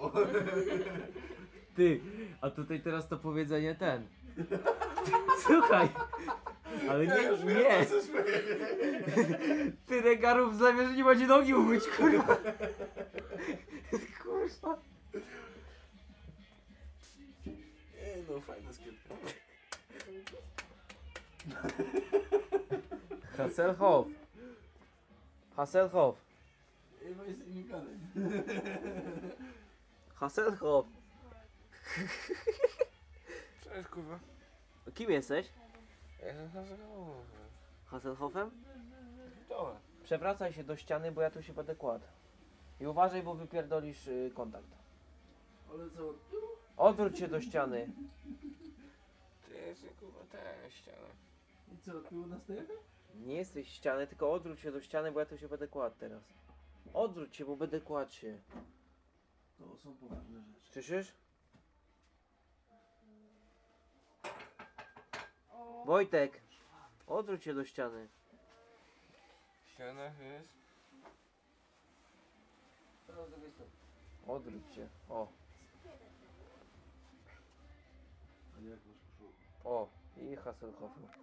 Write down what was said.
Ty, a tutaj teraz to powiedzenie ten. Słuchaj. Ale nie, nie. Ty regarów zlewie, że nie będzie nogi umyć, kurwa. Kurwa. No fajna skrytka. Hasselhoff. Hasselhoff. Ej, bo jest unikany. Hasselhoff. Cześć kurwa. Kim jesteś? Ja jestem Hasselhoff. Hasselhoffem? Dobra. Przewracaj się do ściany, bo ja tu się będę kładł. I uważaj, bo wypierdolisz y, kontakt. Ale co? Odwróć się do ściany. Ty jesteś kurwa ta ściana. I co, tu na stejaka? Nie jesteś ściany, tylko odwróć się do ściany, bo ja tu się będę kładł teraz. Odwróć się, bo będę kładł się. To są poważne rzeczy. Słyszysz? Wojtek, odwróć się do ściany. Ściana jest. Odwróć się. O, A jak masz koszulkę? o. I Hasselhoff.